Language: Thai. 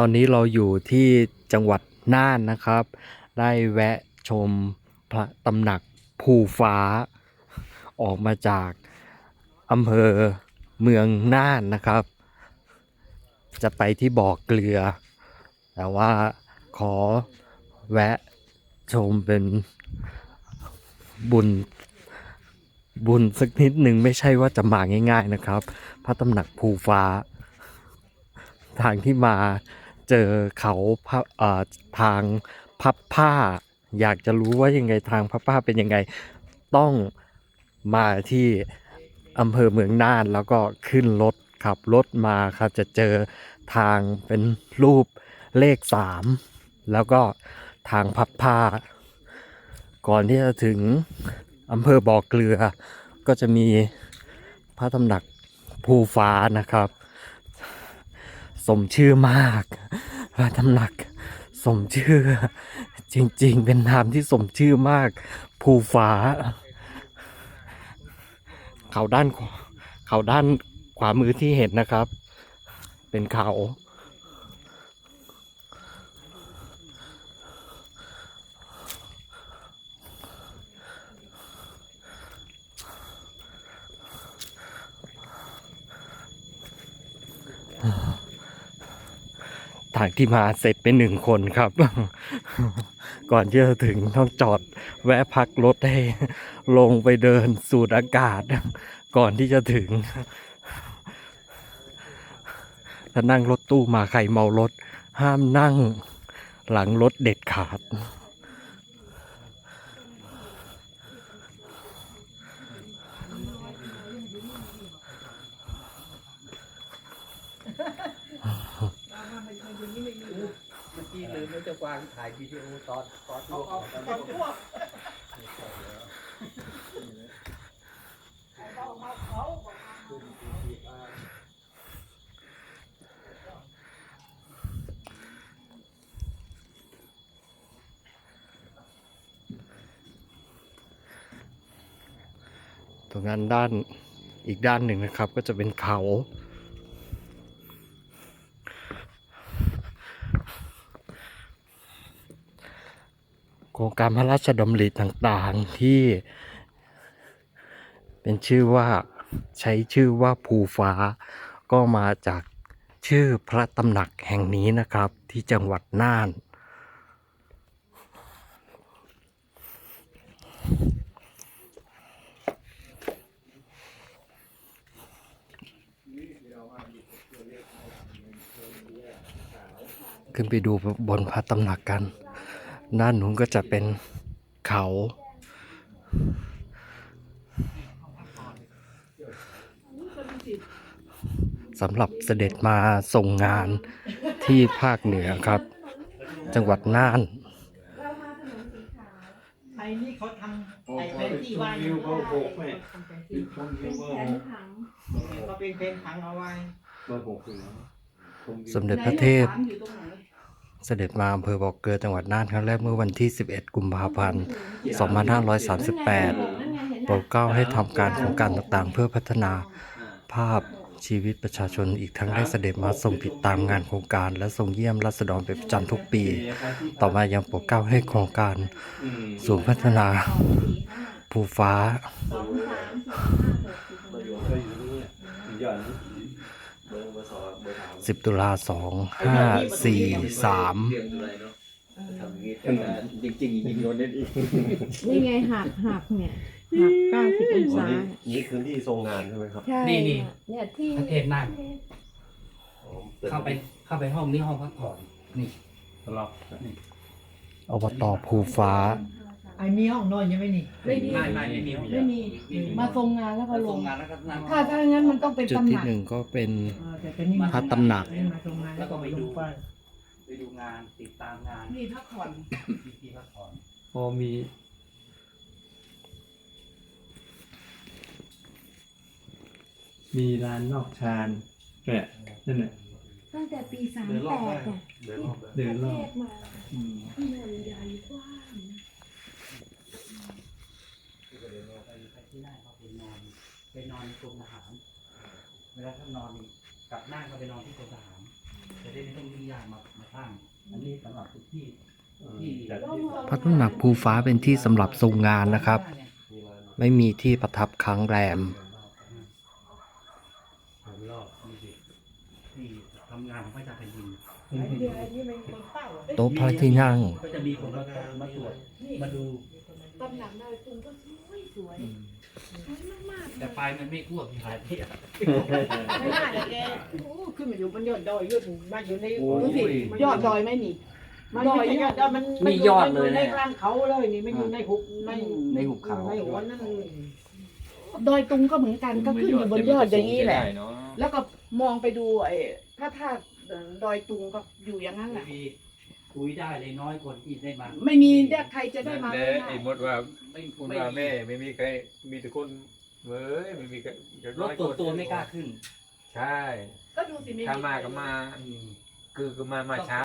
ตอนนี้เราอยู่ที่จังหวัดน่านนะครับ ได้แวะชมพระตำหนักภูฟ้า ออกมาจากอำเภอเมืองน่านนะครับ จะไปที่บ่อเกลือ แต่ว่าขอแวะชมเป็นบุญบุญสักนิดหนึ่งไม่ใช่ว่าจะมาง่าย ๆนะครับ พระตำหนักภูฟ้า ทางที่มา เจอเขาพระเอ่อทางพับผ้า อยากจะรู้ว่ายังไงทางพับผ้าเป็นยังไงต้องมาที่อำเภอเมืองน่านแล้วก็ขึ้นรถขับรถมาครับจะเจอทางเป็นรูปเลขสามแล้วก็ทางพับผ้า ก่อนที่จะถึงอำเภอบ่อเกลือ ก็จะมีพระตำหนักภูฟ้านะครับ สมชื่อมาก พระตำหนักสมชื่อ จริง ๆ เป็นนามที่สมชื่อมาก ภูฟ้าเขาด้านขวาเขาด้านขวามือที่เห็นนะครับ เป็นเขา ทางที่มาเสร็จเป็นหนึ่งคนครับ ก่อนที่จะถึงต้องจอดแวะพักรถให้ลงไปเดินสูดอากาศ ก่อนที่จะถึง ถ้านั่งรถตู้มาใครเมารถ ห้ามนั่งหลังรถเด็ดขาด เมื่อกี้ลืมว่าจะวาง ถ่ายวิดีโอตอนตอนเอาเอาเอาตรงนั้นด้านอีกด้านหนึ่งนะครับ ก็จะเป็นเขา ครงการพระราชดำริต่างๆที่ เป็นชื่อว่าใช้ชื่อว่าภูฟ้า ก็มาจากชื่อพระตำหนักแห่งนี้นะครับที่จังหวัดน่าน ขึ้นไปดูบนพระตำหนักกัน ด้านนู้นก็จะเป็นเขา สำหรับเสด็จมาส่งงานที่ภาคเหนือครับ จังหวัดน่านไอ้นี่เขาทำไอ้เป็นที่ว่ายวิวเขาหกแม่เป็นแผนผังเขาเป็นเพลงขังเอาไว้เบอร์หกอยู่แล้วชมวิวสมเด็จพระเทพ เสด็จมาอำเภอบ่อเกลือจังหวัดน่านครั้งแรกเมื่อวันที่ 11 กุมภาพันธ์ 2538 โปรดเกล้าให้ทำการโครงการต่างๆ เพื่อพัฒนาภาพชีวิตประชาชนอีกทั้งได้เสด็จมาทรงติดตามงานโครงการ และทรงเยี่ยมราษฎรเป็นประจำทุกปี ต่อมายังโปรดเกล้าให้โครงการอืมศูนย์พัฒนาภูฟ้า สองสามสี่ห้าหกเบอร์อยู่ก็อยู่นี่แหละอยู่อย่างนี้เบอร์เบอร์สองเบอร์สาม10ตุลา2543เรียงอะไรเนาะทำอย่างนี้แต่ว่าจริงๆยิงโดนเล่นอีกนี่ไงหักหักเนี่ยหักเก้าสิบองศานี่คือที่ทรงงานใช่ไหมครับ ใช่นี่นี่เนี่ยที่พระเทพนั่งอ๋อตึกเข้าไปเข้าไปห้องนี้ห้องพักผ่อนนี่สำหรับอบตภูฟ้า ไอ้มีห้องนอนยังไม่นี่ ไม่มีไม่ไม่ไม่มีไม่มี มาทรงงานแล้วก็มาลส่งงงานแล้วก็นั่งถ้าถ้างั้นมันต้องเป็นจุดตำหที่นักหนึ่งก็เป็น เออแต่เป็นนี่พระตำหนัก มาทำงานแล้วก็ไปดูป้ายไปดูงานติดตามงานนี่พักผ่อนที่ที่พักผ่อนพอมีมีร้านนอกชานเนี่ยนั่นแหละ ตั้งแต่ปีสามเดินรแปอบได้ดเนี่ยเดินรอบได้เดินรอบเทศมาอืมที่เมืองใหญ่กว้างที่ก็เดินลงไปไป ที่นั่นเขาไปนอนไปนอนในกรมทหารเวลาท่านนอนนี่กลับนั่งก็ไปนอนที่กรมทหารจะได้ไม่ต้องยุ่งยากามามาสร้างอันนี้สำหรับทุกที่ที่พระตำหนักภูฟ้าเป็นที่สำหรับทรงงานนะครับมีร้านไม่มีที่ประทับค้างแรม ผมรอบนี่สิที่ทำงานของพระเจ้าแผ่นดินโต๊ะพระที่นั่ง ก็จะมีคนมามาตรวจมาดูตำหนักนายตุงก็สวยสวยสวยมากๆแต่ไฟมันไม่อ้วกหลายที่อะไม่น่าเลยแกโอ้ขึ้นมาอยู่บนยอดดอยยอดมาอยู่ในโอ้ดูสิยยอดดอยไหมนี่มันไม่ใช่ยอดดอยมันมียอดเลยมันในเนี่ยกลางเขาเลยนี่ไม่อยู่ในหุบในในหุบเขา ในหัวนั่นดอยตุงก็เหมือนกันก็ขึ้นอยู่บนยอดอย่างนี้แหละ แล้วก็มองไปดูไอ้พระธาตุดอยตุงก็อยู่อย่างนั้นแหละมี คุยได้เลยน้อยคนที่ได้มาไม่มีใครจะได้มาแม่ไม่ได้ไอ้มดว่าไม่คุณไม่ว่าแม่ไม่มีใครมีแต่คนเว้ยไม่มีใครรถตัวตัวไม่กล้าขึ้น ใช่ก็ดูสิมีถ้ามาก็มา อืม คือก็มามาช้า